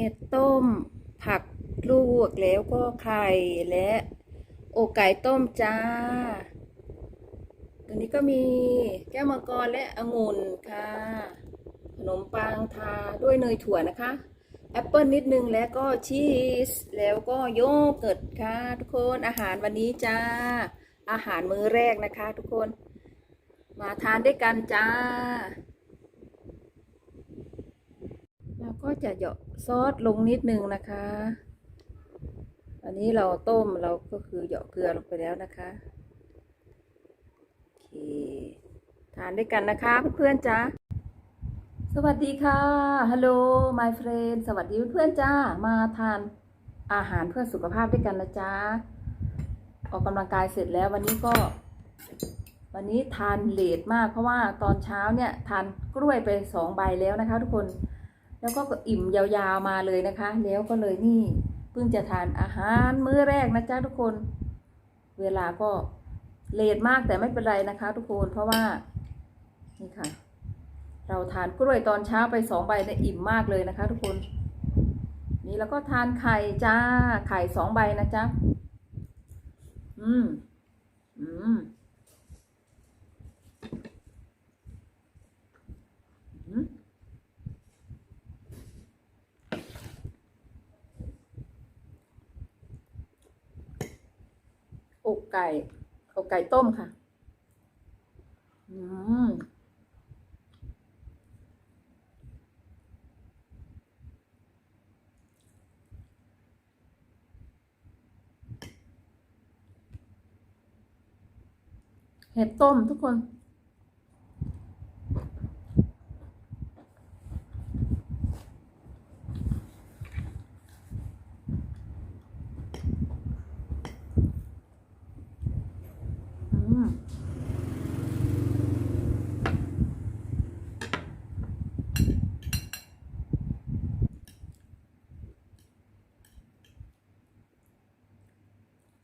เห็ดต้ม ผักลวกแล้วก็ไข่และอกไก่ต้มจ้า ตัวนี้ก็มีแก้วมังกรและองุ่นค่ะ ขนมปังทาด้วยเนยถั่วนะคะ แอปเปิลนิดนึงแล้วก็ชีส แล้วก็โยเกิร์ตค่ะ ทุกคนอาหารวันนี้จ้า อาหารมื้อแรกนะคะ ทุกคน มาทานด้วยกันจ้า เรา ก็จะเหยาะซอสลงนิดนึงนะคะ อันนี้เราต้มเราก็คือเหยาะเกลือลงไปแล้วนะคะโอเคทานด้วยกันนะคะเพื่อนๆจ้าสวัสดีค่ะฮัลโหล my friend สวัสดีเพื่อนๆจ้ามาทานอาหารเพื่อสุขภาพด้วยกันนะจ๊ะออกกำลังกายเสร็จแล้ววันนี้ก็ วันนี้ทานเลทมากเพราะว่าตอนเช้าเนี่ยทานกล้วยไปสองใบแล้วนะคะ ทุกคน แล้วก็อิ่มยาวๆมาเลยนะคะ แล้วก็เลยนี่เพิ่งจะทานอาหารมื้อแรกนะจ๊ะทุกคน เวลาก็เลทมากแต่ไม่เป็นไรนะคะ ทุกคนเพราะว่านี่ค่ะ เราทานกล้วยตอนเช้าไปสองใบเนี่ยอิ่มมากเลยนะคะ ทุกคน นี่แล้วก็ทานไข่จ้าไข่สองใบนะจ๊ะอืมอืม อืม อกไก่อกไก่ต้มค่ะ อืมเห็ดต้มทุกคน อืม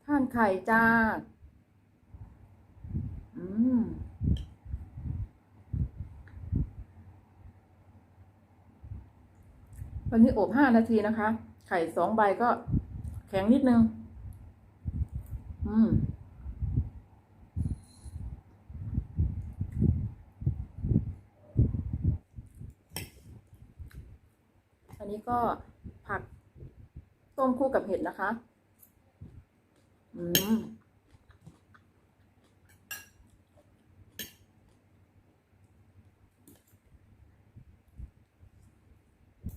ทาน ไข่จ้า อืม วันนี้อบห้านาทีนะคะ ไข่สองใบก็แข็งนิดนึง อืมอันนี้ก็ผักต้มคู่กับเห็ดนะคะ อืม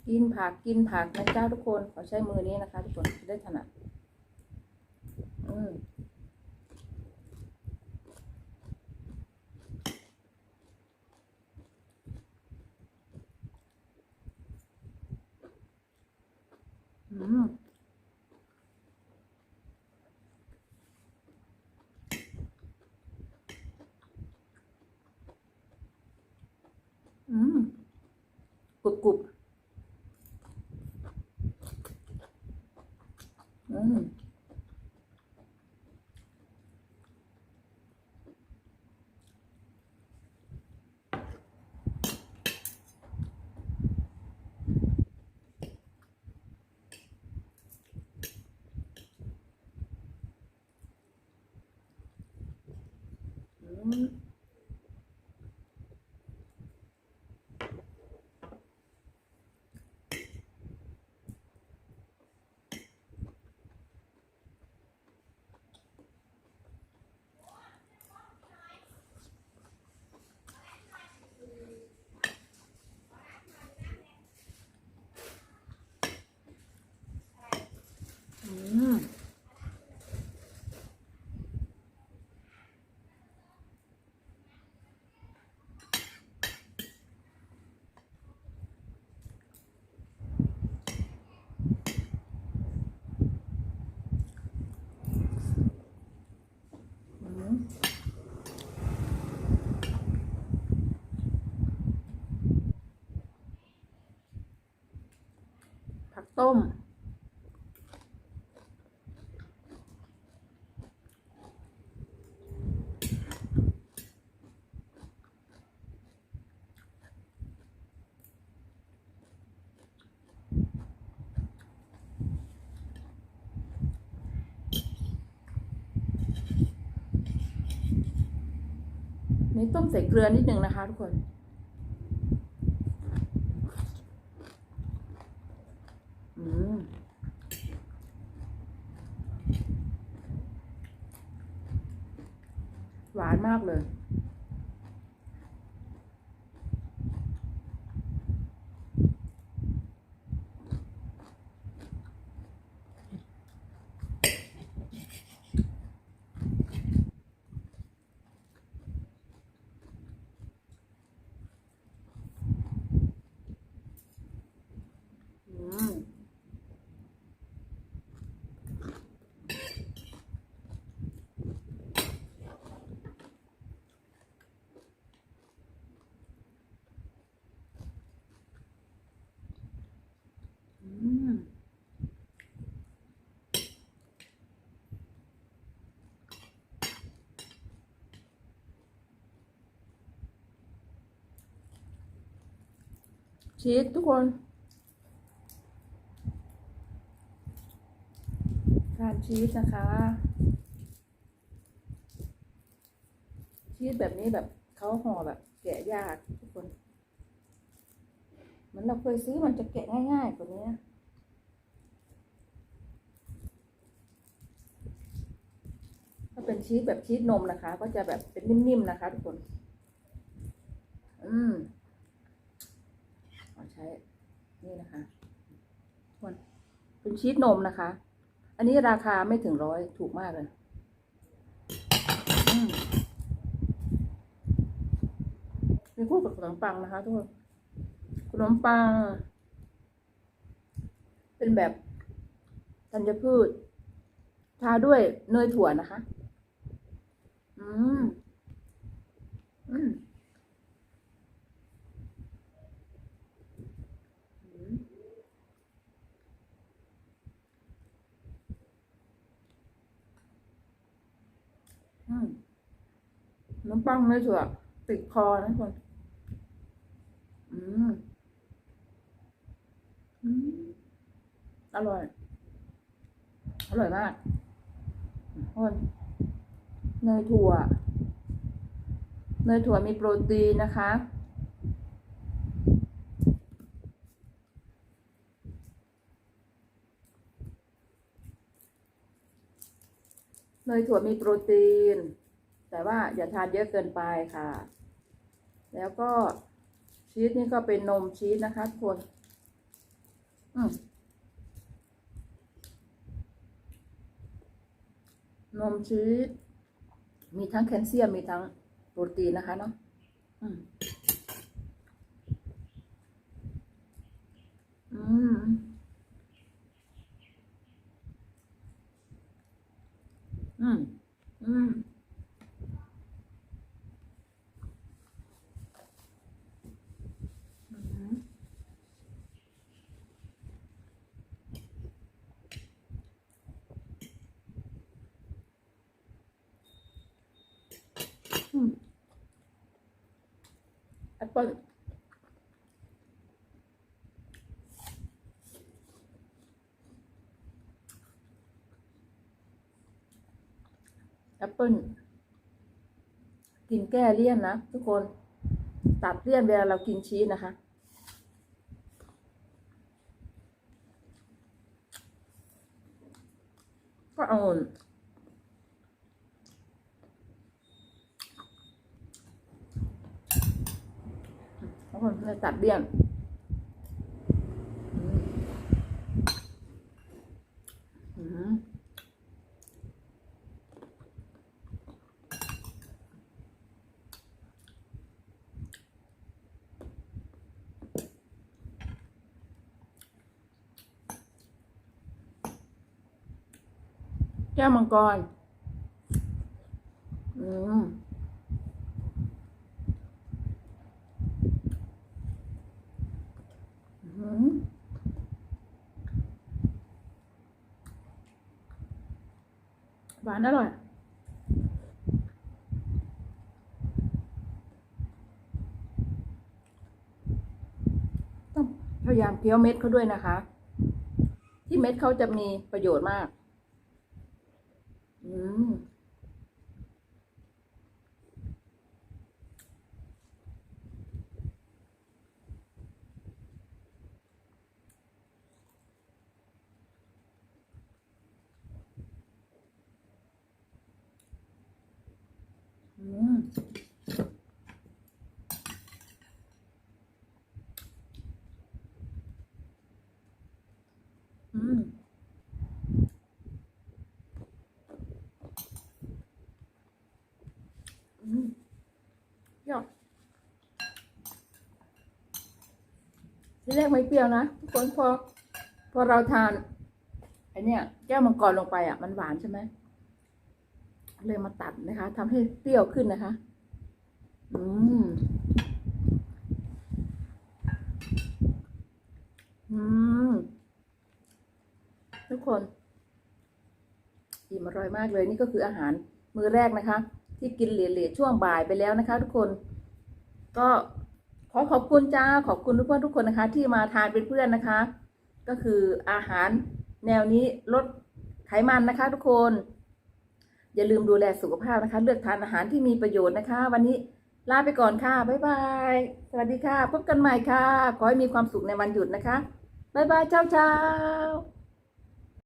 กินผักกินผักนะเจ้าทุกคน ขอใช้มือนี้นะคะ ทุกคนจะได้ถนัดอืมอืม อืมกรุบกรุบอืมอืม ต้มในต้มใส่เกลือนิดนึงนะคะทุกคนานมากเลย อืม อืม ชีสทุกคนทานชีสนะคะ ชีสแบบนี้แบบเขาห่อแบบแกะยากทุกคนเหมือนเราเคยซื้อมันจะแกะง่ายๆกว่านี้นะถ้าเป็นชีสแบบชีสนมนะคะ ก็จะแบบเป็นนิ่มๆนะคะ ทุกคน อืมขอ ช้นี่นะคะทุกคนเป็นชีสนมนะคะ อันนี้ราคาไม่ถึงร้อยถูกมากเลยมมีคู่กับขนมปังนะคะทุกคนขนมปัง เป็นแบบธัญพืช ทาด้วยเนยถั่วนะคะ อืม อืม อืม อืมข น้ำปังเนยถั่วติดคอนะคนอืม อืม อร่อย อร่อยมากคนเนยถั่ว เนยถั่วมีโปรตีนนะคะ เนยถั่วมีโปรตีน แต่ว่าอย่าทานเยอะเกินไปค่ะ แล้วก็ชีสนี่ก็เป็นนมชีสนะคะทุกคนอืมนมชีสมีทั้งแคลเซียมมีทั้งโปรตีนนะคะเนาะอืมอืม อืม อืม อืม อืมแอ ปิดแอปเปิ้ลกินแก้เลี่ยนนะทุกคนตัดเลี่ยนเวลาเรากินชีสนะคะ ก็อางุ่น ทุกคนเลยตัดเลี่ยนอืมอืมแก้วมังกร อืม อืม หวานอร่อย ต้องพยายามเคี้ยวเม็ดเขาด้วยนะคะ ที่เม็ดเขาจะมีประโยชน์มาก อืม ม อืม อืมยอดที่แรกไม่เปรี้ยวนะทุกคนพอ พอเราทานไอเนี่ยแก้วมังกรลงไปอะ มันหวานใช่ไหม เลยมาตัดนะคะทำให้เปรี้ยวขึ้นนะคะ อืม อืม ทุกคนอิ่มอร่อยมากเลยนี่ก็คืออาหารมื้อแรกนะคะ ที่กินเหลี่ยๆช่วงบ่ายไปแล้วนะคะ ทุกคน ก็ขอขอบคุณจ้าขอบคุณทุกคนทุกคนนะคะ ที่มาทานเป็นเพื่อนนะคะ ก็คืออาหารแนวนี้ลดไขมันนะคะ ทุกคน อย่าลืมดูแลสุขภาพนะคะ เลือกทานอาหารที่มีประโยชน์นะคะ วันนี้ลาไปก่อนค่ะ บ๊ายบาย สวัสดีค่ะ พบกันใหม่ค่ะ ขอให้มีความสุขในวันหยุดนะคะ บ๊ายบายเจ้าเจ้า